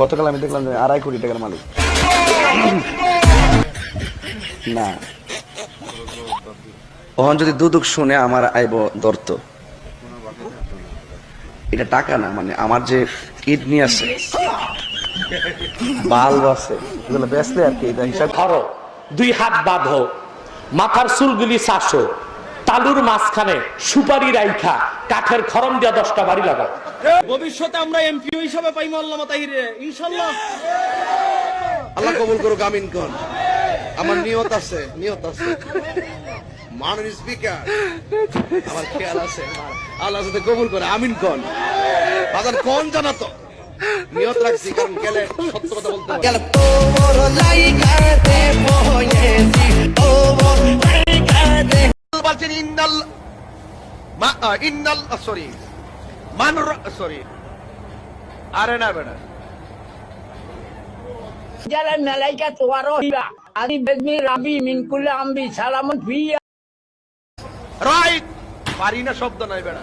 গতকাল আমি দেখলাম যে আড়াই কোটি টাকার মালিক। না। ওহন যদি দুদুক শুনে আমার আইব দর্ত এটা টাকা না মানে আমার যে কিডনি আছে বাল্ব আছে, এগুলো বেচলে আর কি এটা হিসাব ধরো, দুই হাত বাঁধো, মাথার চুলগুলি চাষো তালুর মাঝখানে সুপারি রাইখা কাঠের খরম দিয়া দশটা বাড়ি লাগাও। ভবিষ্যতে আমরা এমপিও হিসাবে পাইমু আল্লাহ তাহিরে ইনশাল্লাহ আল্লাহ কবুল করুক আমিন কোন। আমার নিয়ত আছে নিয়ত আছে। মাননীয় স্পিকার আমার খেয়াল আছে আল্লাহ সাথে কবুল করে আমিন কোন। বাজার কোন জানাতো নিয়ত রাখছি কারণ গেলে সত্য কথা বলতে হবে। ইন্নাল সরি। মানুর সরি। আরে না বেটা। যারা মেলাইকা তোয়ারো আদি বেদমি রাবি মিনকুলে আমবি সালামত ফিয়া রাইট। পারি না শব্দ নাই বেড়া